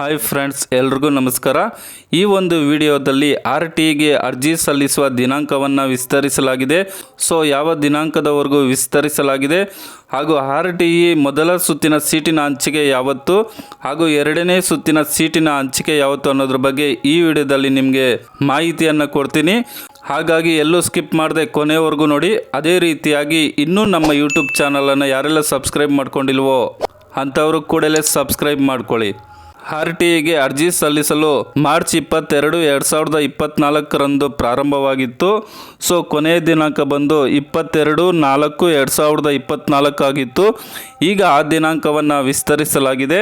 Hi friends ಎಲ್ರಿಗೂ ನಮಸ್ಕಾರ. ಈ ಒಂದು ವಿಡಿಯೋದಲ್ಲಿ ಆರ್ ಟಿಗೆ ಅರ್ಜಿ ಸಲ್ಲಿಸುವ ದಿನಾಂಕವನ್ನು ವಿಸ್ತರಿಸಲಾಗಿದೆ. ಸೊ ಯಾವ ದಿನಾಂಕದವರೆಗೂ ವಿಸ್ತರಿಸಲಾಗಿದೆ? ಹಾಗೂ ಆರ್ ಟಿ ಇ ಮೊದಲ ಸುತ್ತಿನ ಸೀಟಿನ ಹಂಚಿಕೆ ಯಾವತ್ತು? ಹಾಗೂ ಎರಡನೇ ಸುತ್ತಿನ ಸೀಟಿನ ಹಂಚಿಕೆ ಯಾವತ್ತು ಅನ್ನೋದ್ರ ಬಗ್ಗೆ ಈ ವಿಡಿಯೋದಲ್ಲಿ ನಿಮಗೆ ಮಾಹಿತಿಯನ್ನು ಕೊಡ್ತೀನಿ. ಹಾಗಾಗಿ ಎಲ್ಲೂ ಸ್ಕಿಪ್ ಮಾಡದೆ ಕೊನೆವರೆಗೂ ನೋಡಿ. ಅದೇ ರೀತಿಯಾಗಿ ಇನ್ನೂ ನಮ್ಮ ಯೂಟ್ಯೂಬ್ ಚಾನಲನ್ನು ಯಾರೆಲ್ಲ ಸಬ್ಸ್ಕ್ರೈಬ್ ಮಾಡ್ಕೊಂಡಿಲ್ವೋ, ಅಂಥವರು ಕೂಡಲೇ ಸಬ್ಸ್ಕ್ರೈಬ್ ಮಾಡ್ಕೊಳ್ಳಿ. ಆರ್ ಟಿ ಐಗೆ ಅರ್ಜಿ ಸಲ್ಲಿಸಲು ಮಾರ್ಚ್ ಇಪ್ಪತ್ತೆರಡು, ಎರಡು ಸಾವಿರದ ಇಪ್ಪತ್ತ್ನಾಲ್ಕರಂದು ಪ್ರಾರಂಭವಾಗಿತ್ತು. ಸೊ, ಕೊನೆಯ ದಿನಾಂಕ ಬಂದು ಇಪ್ಪತ್ತೆರಡು, ನಾಲ್ಕು, ಎರಡು ಸಾವಿರದ ಇಪ್ಪತ್ತ್ನಾಲ್ಕಾಗಿತ್ತು ಈಗ ಆ ದಿನಾಂಕವನ್ನು ವಿಸ್ತರಿಸಲಾಗಿದೆ.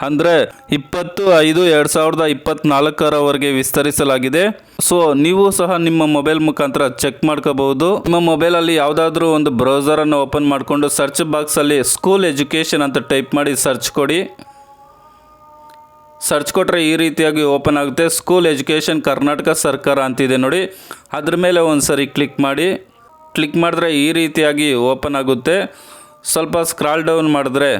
ಅಂದರೆ ಇಪ್ಪತ್ತು, ಐದು, ಎರಡು ಸಾವಿರದ ಇಪ್ಪತ್ತ್ನಾಲ್ಕರವರೆಗೆ ವಿಸ್ತರಿಸಲಾಗಿದೆ. ಸೊ, ನೀವು ಸಹ ನಿಮ್ಮ ಮೊಬೈಲ್ ಮುಖಾಂತರ ಚೆಕ್ ಮಾಡ್ಕೋಬಹುದು. ನಿಮ್ಮ ಮೊಬೈಲಲ್ಲಿ ಯಾವುದಾದ್ರೂ ಒಂದು ಬ್ರೌಸರನ್ನು ಓಪನ್ ಮಾಡಿಕೊಂಡು ಸರ್ಚ್ ಬಾಕ್ಸಲ್ಲಿ ಸ್ಕೂಲ್ ಎಜುಕೇಷನ್ ಅಂತ ಟೈಪ್ ಮಾಡಿ ಸರ್ಚ್ ಕೊಡಿ. ಸರ್ಚ್ ಕೊಟ್ಟರೆ ಈ ರೀತಿಯಾಗಿ ಓಪನ್ ಆಗುತ್ತೆ. ಸ್ಕೂಲ್ ಎಜುಕೇಷನ್ ಕರ್ನಾಟಕ ಸರ್ಕಾರ ಅಂತಿದೆ ನೋಡಿ. ಅದ್ರ ಮೇಲೆ ಒಂದು ಸರಿ ಕ್ಲಿಕ್ ಮಾಡಿ. ಕ್ಲಿಕ್ ಮಾಡಿದ್ರೆ ಈ ರೀತಿಯಾಗಿ ಓಪನ್ ಆಗುತ್ತೆ. ಸ್ವಲ್ಪ ಸ್ಕ್ರಾಲ್ ಡೌನ್ ಮಾಡಿದ್ರೆ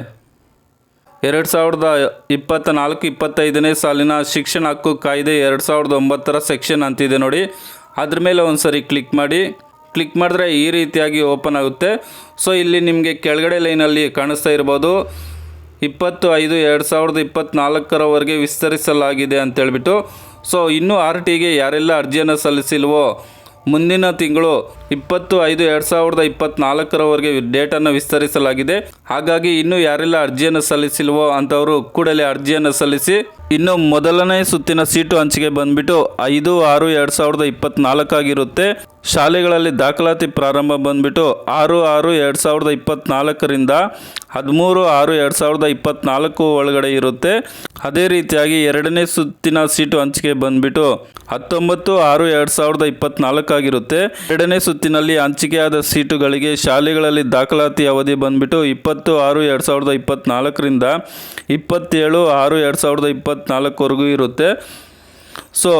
ಎರಡು ಸಾವಿರದ ಇಪ್ಪತ್ತ ನಾಲ್ಕು ಇಪ್ಪತ್ತೈದನೇ ಸಾಲಿನ ಶಿಕ್ಷಣ ಹಕ್ಕು ಕಾಯ್ದೆ ಎರಡು ಸಾವಿರದ ಒಂಬತ್ತರ ಸೆಕ್ಷನ್ ಅಂತಿದೆ ನೋಡಿ. ಅದ್ರ ಮೇಲೆ ಒಂದು ಸರಿ ಕ್ಲಿಕ್ ಮಾಡಿ. ಕ್ಲಿಕ್ ಮಾಡಿದ್ರೆ ಈ ರೀತಿಯಾಗಿ ಓಪನ್ ಆಗುತ್ತೆ. ಸೊ ಇಲ್ಲಿ ನಿಮಗೆ ಕೆಳಗಡೆ ಲೈನಲ್ಲಿ ಕಾಣಿಸ್ತಾ ಇರ್ಬೋದು. ಇಪ್ಪತ್ತು ಐದು ಎರಡು ಸಾವಿರದ ಇಪ್ಪತ್ತ್ನಾಲ್ಕರವರೆಗೆ ವಿಸ್ತರಿಸಲಾಗಿದೆ ಅಂತೇಳ್ಬಿಟ್ಟು, ಸೊ ಇನ್ನೂ ಆರ್ ಟಿಗೆ ಯಾರೆಲ್ಲ ಅರ್ಜಿಯನ್ನು ಸಲ್ಲಿಸಿಲ್ವೋ, ಮುಂದಿನ ತಿಂಗಳು ಇಪ್ಪತ್ತು ಐದು ಎರಡು ಸಾವಿರದ ಇಪ್ಪತ್ತ್ನಾಲ್ಕರವರೆಗೆ ಡೇಟನ್ನು ವಿಸ್ತರಿಸಲಾಗಿದೆ. ಹಾಗಾಗಿ ಇನ್ನೂ ಯಾರೆಲ್ಲ ಅರ್ಜಿಯನ್ನು ಸಲ್ಲಿಸಿಲ್ವೋ ಅಂಥವರು ಕೂಡಲೇ ಅರ್ಜಿಯನ್ನು ಸಲ್ಲಿಸಿ ಇನ್ನು ಮೊದಲನೇ ಸುತ್ತಿನ ಸೀಟು ಹಂಚಿಕೆ ಬಂದ್ಬಿಟ್ಟು ಐದು, ಆರು, ಎರಡು ಸಾವಿರದ ಇಪ್ಪತ್ತ್ನಾಲ್ಕಾಗಿರುತ್ತೆ ಶಾಲೆಗಳಲ್ಲಿ ದಾಖಲಾತಿ ಪ್ರಾರಂಭ ಬಂದ್ಬಿಟ್ಟು ಆರು ಆರು, ಎರಡು ಸಾವಿರದ ಇಪ್ಪತ್ತ್ನಾಲ್ಕರಿಂದ ಹದಿಮೂರು, ಆರು, ಎರಡು ಸಾವಿರದ ಇಪ್ಪತ್ತ್ನಾಲ್ಕು ಒಳಗಡೆ ಇರುತ್ತೆ. ಅದೇ ರೀತಿಯಾಗಿ ಎರಡನೇ ಸುತ್ತಿನ ಸೀಟು ಹಂಚಿಕೆ ಬಂದ್ಬಿಟ್ಟು ಹತ್ತೊಂಬತ್ತು, ಆರು, ಎರಡು ಸಾವಿರದ ಇಪ್ಪತ್ತ್ನಾಲ್ಕಾಗಿರುತ್ತೆ ಎರಡನೇ ಸುತ್ತಿನಲ್ಲಿ ಹಂಚಿಕೆಯಾದ ಸೀಟುಗಳಿಗೆ ಶಾಲೆಗಳಲ್ಲಿ ದಾಖಲಾತಿ ಅವಧಿ ಬಂದ್ಬಿಟ್ಟು ಇಪ್ಪತ್ತು, ಆರು, ಎರಡು ಸಾವಿರದ ಇಪ್ಪತ್ತ್ನಾಲ್ಕರಿಂದ ಇಪ್ಪತ್ತೇಳು, ಆರು, ಎರಡು ಸಾವಿರದ ಇಪ್ಪತ್ತ್ನಾಲ್ಕವರೆಗೂ ಇರುತ್ತೆ. ಸೊ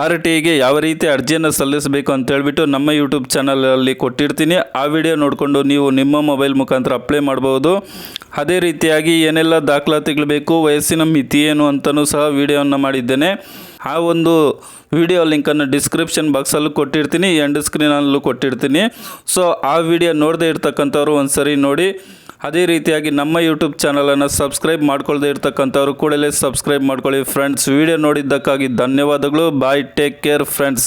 ಆರ್ ಟಿಗೆ ಯಾವ ರೀತಿ ಅರ್ಜಿಯನ್ನು ಸಲ್ಲಿಸಬೇಕು ಅಂತ ಹೇಳ್ಬಿಟ್ಟು ನಮ್ಮ ಯೂಟ್ಯೂಬ್ ಚಾನಲಲ್ಲಿ ಕೊಟ್ಟಿರ್ತೀನಿ. ಆ ವಿಡಿಯೋ ನೋಡಿಕೊಂಡು ನೀವು ನಿಮ್ಮ ಮೊಬೈಲ್ ಮುಖಾಂತರ ಅಪ್ಲೈ ಮಾಡ್ಬೋದು. ಅದೇ ರೀತಿಯಾಗಿ ಏನೆಲ್ಲ ದಾಖಲಾತಿಗಳು ಬೇಕು, ವಯಸ್ಸಿನ ಮಿತಿ ಏನು ಅಂತಲೂ ಸಹ ವಿಡಿಯೋವನ್ನು ಮಾಡಿದ್ದೇನೆ. ಆ ಒಂದು ವಿಡಿಯೋ ಲಿಂಕನ್ನು ಡಿಸ್ಕ್ರಿಪ್ಷನ್ ಬಾಕ್ಸಲ್ಲೂ ಕೊಟ್ಟಿರ್ತೀನಿ ಎಂಡ್ ಸ್ಕ್ರೀನಲ್ಲೂ ಕೊಟ್ಟಿರ್ತೀನಿ. ಸೊ ಆ ವಿಡಿಯೋ ನೋಡದೇ ಇರ್ತಕ್ಕಂಥವ್ರು ಒಂದು ಸರಿ ನೋಡಿ. ಅದೇ ರೀತಿಯಾಗಿ ನಮ್ಮ ಯೂಟ್ಯೂಬ್ ಚಾನಲನ್ನು ಸಬ್ಸ್ಕ್ರೈಬ್ ಮಾಡ್ಕೊಳ್ಳದೆ ಇರ್ತಕ್ಕಂಥವ್ರು ಕೂಡಲೇ ಸಬ್ಸ್ಕ್ರೈಬ್ ಮಾಡ್ಕೊಳ್ಳಿ ಫ್ರೆಂಡ್ಸ್ ವಿಡಿಯೋ ನೋಡಿದ್ದಕ್ಕಾಗಿ ಧನ್ಯವಾದಗಳು. Bye take care friends